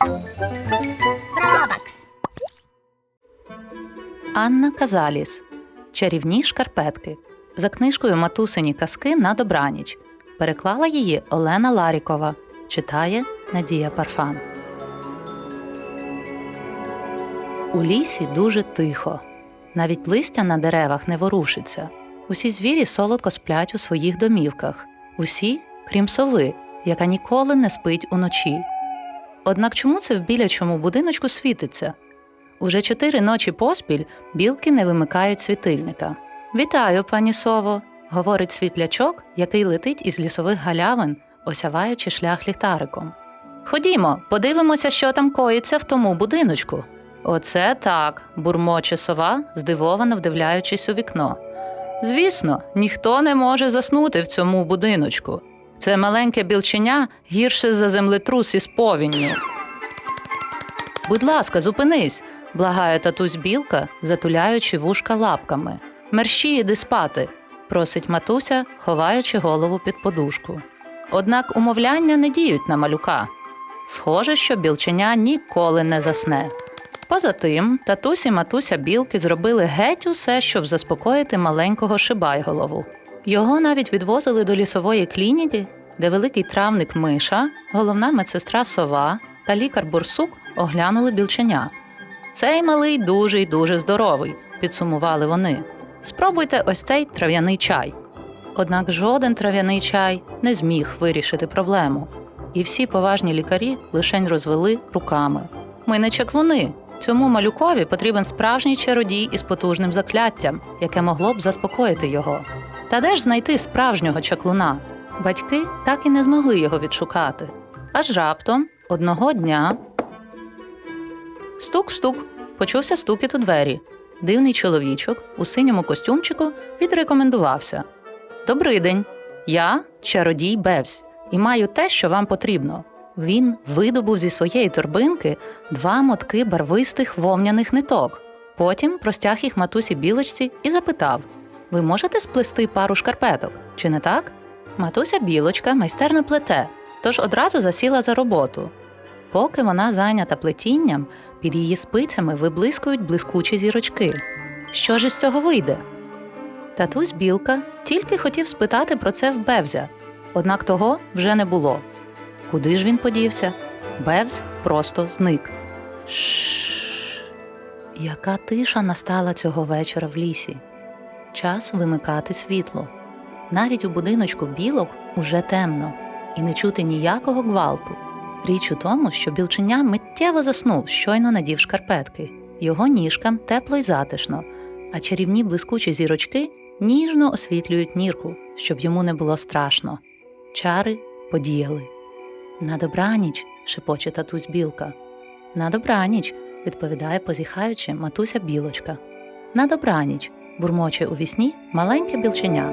Робакс. Анна Казаліс. Чарівні шкарпетки. За книжкою Матусині казки на добраніч. Переклала її Олена Ларікова. Читає Надія Парфан. У лісі дуже тихо. Навіть листя на деревах не ворушиться. Усі звірі солодко сплять у своїх домівках. Усі, крім сови, яка ніколи не спить уночі. Однак чому це в білячому будиночку світиться? Уже чотири ночі поспіль білки не вимикають світильника. Вітаю, пані сово, говорить світлячок, який летить із лісових галявин, осяваючи шлях ліхтариком. Ходімо, подивимося, що там коїться в тому будиночку. Оце так, бурмоче сова, здивовано вдивляючись у вікно. Звісно, ніхто не може заснути в цьому будиночку. Це маленьке білченя гірше за землетрус із повінню. Будь ласка, зупинись, благає татусь білка, затуляючи вушка лапками. Мерщі іди спати, просить матуся, ховаючи голову під подушку. Однак умовляння не діють на малюка. Схоже, що білченя ніколи не засне. Поза тим, татусь і матуся білки зробили геть усе, щоб заспокоїти маленького шибайголову. Його навіть відвозили до лісової клініки, де великий травник миша, головна медсестра сова та лікар бурсук оглянули білченя. Цей малий дуже й дуже здоровий, підсумували вони. Спробуйте ось цей трав'яний чай. Однак жоден трав'яний чай не зміг вирішити проблему. І всі поважні лікарі лишень розвели руками. Ми не чаклуни. Цьому малюкові потрібен справжній чародій із потужним закляттям, яке могло б заспокоїти його. Та де ж знайти справжнього чаклуна? Батьки так і не змогли його відшукати. Аж раптом одного дня Стук-стук. Почувся стукіт у двері. Дивний чоловічок у синьому костюмчику відрекомендувався. Добрий день. Я чародій Бевсь, і маю те, що вам потрібно. Він видобув зі своєї торбинки два мотки барвистих вовняних ниток. Потім простяг їх матусі білочці і запитав: Ви можете сплести пару шкарпеток, чи не так? Матуся білочка майстерно плете, тож одразу засіла за роботу. Поки вона зайнята плетінням, під її спицями виблискують блискучі зірочки. Що ж із цього вийде? Татусь білка тільки хотів спитати про це в Бевзя, однак того вже не було. Куди ж він подівся? Бевз просто зник. Шш. Яка тиша настала цього вечора в лісі. Час вимикати світло. Навіть у будиночку білок уже темно, і не чути ніякого гвалту. Річ у тому, що білченя миттєво заснув, щойно надів шкарпетки. Його ніжкам тепло й затишно, а чарівні блискучі зірочки ніжно освітлюють нірку, щоб йому не було страшно. Чари подіяли. На добраніч, шепоче татусь білка. На добраніч, відповідає позіхаючи матуся білочка. На добраніч, бурмоче у вісні маленьке білченя.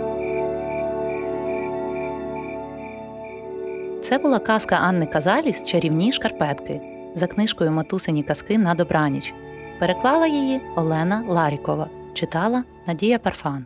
Це була казка Анни Казаліс Чарівні шкарпетки за книжкою Матусині казки на добраніч. Переклала її Олена Ларікова, читала Надія Парфан.